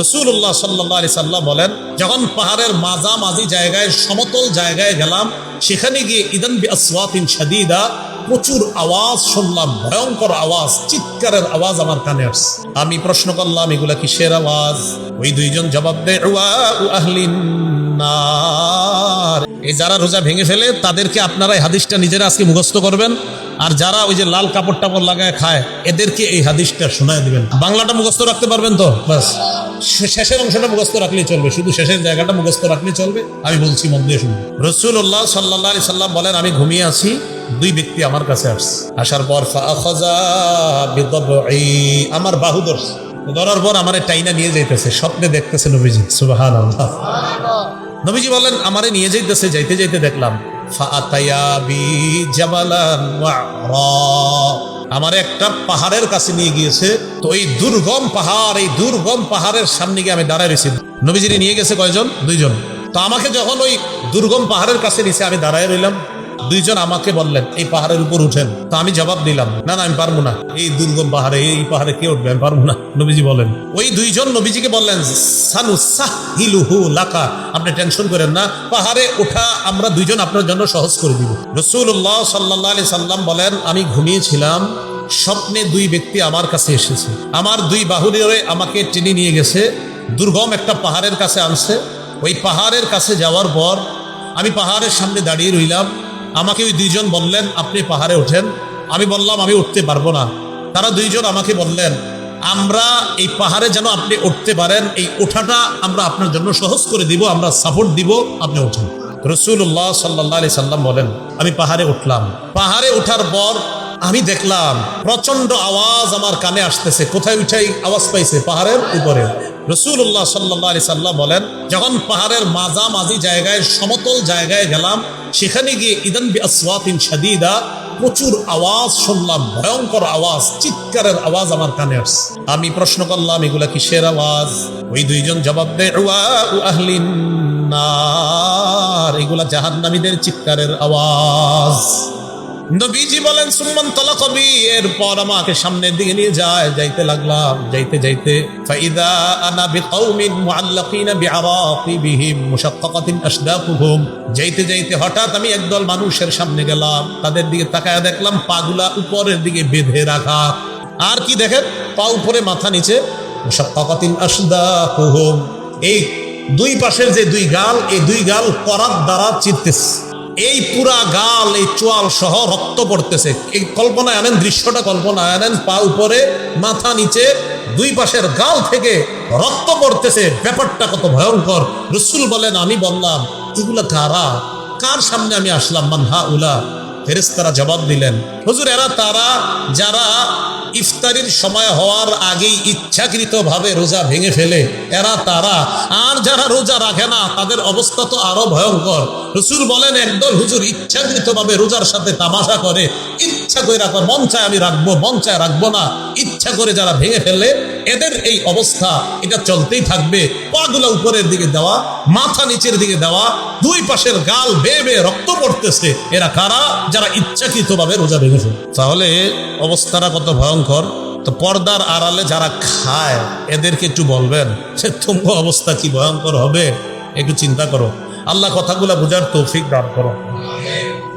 রসুল্লাহ সাল্লাহ বলেন, যখন পাহাড়ের মাঝামাঝি জায়গায়, সমতল জায়গায় গেলাম, সেখানে গিয়ে ইদান বি আসওয়াতিন শাদীদা প্রচুর আওয়াজ শুনলাম, ভয়ঙ্কর আওয়াজ, চিৎকারের আওয়াজ আমার কানে আসছে। আমি প্রশ্ন করলাম, এগুলা কিসের আওয়াজ? ওই দুইজন জবাব দেয়। এই যারা রোজা ভেঙে ফেলে, তাদেরকে আপনারা হাদিসটা নিজেরা আজকে মুখস্থ করবেন। আর যারা ওই যে লাল কাপড় টাপড় লাগায় খায় এদেরকে এই হাদিসটা শোনায় দিবেন। বাংলাটা মুখস্থ রাখতে পারবেন তো? বাস। শেষের অংশটা মুখস্থ রাখলেই চলবে। শুধু শেষের জায়গাটা মুখস্থ রাখলেই চলবে। আমি বলছি মন দিয়ে শুনুন। রসুল্লাহ সাল্লাহ সাল্লাম বলেন আমি ঘুমিয়ে আছি দুই ব্যক্তি আমার কাছে আসছে। আসার পর আমার বাহু ধরছে। ধরার পর আমার টাইনা নিয়ে যাইতেছে স্বপ্নে দেখতেছে নবীজি। সুবাহান নবীজি বলেন আমারে নিয়ে যাইতেছে যাইতে যাইতে দেখলাম। আমার একটা পাহাড়ের কাছে নিয়ে গিয়েছে, তো এই দুর্গম পাহাড়, এই দুর্গম পাহাড়ের সামনে গিয়ে আমি দাঁড়ায় রয়েছি। নবীজিরে নিয়ে গেছে কয়জন? দুইজন। তো আমাকে যখন ওই দুর্গম পাহাড়ের কাছে নিচে আমি দাঁড়ায় রইলাম দুইজন আমাকে বললেন, এই পাহাড়ের উপর উঠেন। তো আমি জবাব দিলাম, না না, আমি পারব না। এই দুর্গম পাহাড়ে, এই পাহাড়ে কে উঠবে? আমি পারব না। নবীজি বলেন, ওই দুইজন নবীজিকে বললেন, সানু সাহিলুহু লাকা। আপনি টেনশন করেন না, পাহাড়ে ওঠা আমরা দুইজন আপনার জন্য সহজ করে দিব। রসুল্লাহ সাল্লাহ আলি সাল্লাম বলেন, আমি ঘুমিয়েছিলাম, স্বপ্নে দুই ব্যক্তি আমার কাছে এসেছে। আমার দুই বাহুরে আমাকে টেনে নিয়ে গেছে, দুর্গম একটা পাহাড়ের কাছে আনছে। ওই পাহাড়ের কাছে যাওয়ার পর আমি পাহাড়ের সামনে দাঁড়িয়ে রইলাম। আমাকে ওই দুইজন বললেন, আপনি পাহাড়ে ওঠেন। আমি বললাম, আমি উঠতে পারব না। তারা দুইজন আমাকে বললেন, আমরা এই পাহাড়ে যেন আপনি উঠতে পারেন, এই ওঠাটা আমরা আপনার জন্য সহজ করে দিব, আমরা সাপোর্ট দিব, আপনি উঠেন। রসুল্লাহ সাল্লাহ সাল্লাম বলেন, আমি পাহাড়ে উঠলাম। পাহাড়ে ওঠার পর আমি দেখলাম প্রচণ্ড আওয়াজ আমার কানে আসতেছে। কোথায় উঠাই আওয়াজ পাইছে? পাহাড়ের উপরে। রসুল্লাহ সাল্লাহ আলি সাল্লাম বলেন, যখন পাহাড়ের মাঝামাঝি জায়গায়, সমতল জায়গায় গেলাম, সেখানে গিয়ে ইদান বি শাদীদা প্রচুর আওয়াজ শুনলাম, ভয়ঙ্কর আওয়াজ, চিৎকারের আওয়াজ আমার কানে আসছে। আমি প্রশ্ন করলাম, এগুলা কিসের আওয়াজ? ওই দুইজন জবাব দেয় "উয়া উ আহলিন এগুলা জাহান্নামীদের চিৎকারের আওয়াজ। নবীজি বলেন, সুম্মান তলাকবি এরপর আমাকে সামনের দিকে নিয়ে যায়, যাইতে লাগলাম, যাইতে যাইতে, ফাইদা আনা বিকাউমিন মুআল্লাকিনা বিআরাকিবিহিম মুশাক্কাকাতিন আশদাকুহুম যাইতে যাইতে হঠাৎ আমি একদল মানুষের সামনে গেলাম, তাদের দিকে তাকায় দেখলাম, পাগুলা উপরের দিকে বেঁধে রাখা। আর কি দেখেন? পা উপরে, মাথা নিচে, মুশাক্কাকাতিন আশদাকুহুম এই দুই পাশের যে দুই গাল, এই দুই গাল করাত দ্বারা চিরতেছে। এই পুরা গাল, এই চোয়াল সহ রক্ত পড়তেছে। এই কল্পনায় আনেন, দৃশ্যটা কল্পনায় আনেন, পা উপরে, মাথা নিচে, দুই পাশের গাল থেকে রক্ত পড়তেছে। ব্যাপারটা কত ভয়ঙ্কর। রসুল বলেন, আমি বললাম, এগুলো কারা? কার সামনে আমি আসলাম? মানহা উলা ফেরেস্তারা জবাব দিলেন, হুজুর, এরা তারা যারা ইফতারির সময় হওয়ার আগেই ইচ্ছাকৃতভাবে রোজা ভেঙে ফেলে, এরা তারা। আর যারা রোজা রাখে না, তাদের অবস্থা তো আরও ভয়ঙ্কর। রসুল বলেন, একদল হুজুর ইচ্ছাকৃতভাবে রোজার সাথে তামাশা করে, ইচ্ছা করে রাখো মন চায় আমি রাখব, মন চায় রাখব না। ইচ্ছা করে যারা ভেঙে ফেলে এদের এই অবস্থা, এটা চলতেই থাকবে। পাগুলা উপরের দিকে দেওয়া, মাথা নিচের দিকে দেওয়া, দুই পাশের গাল বেয়ে বেয়ে রক্ত পড়তেছে। এরা কারা? যারা ইচ্ছাকৃতভাবে রোজা ভেঙেছে। তাহলে অবস্থাটা কত ভয়ঙ্কর। তো পর্দার আড়ালে যারা খায়, এদেরকে একটু বলবেন সে তুঙ্গ অবস্থা কি ভয়ঙ্কর হবে? একটু চিন্তা করো। আল্লাহ কথাগুলা বোঝার তৌফিক দান করো।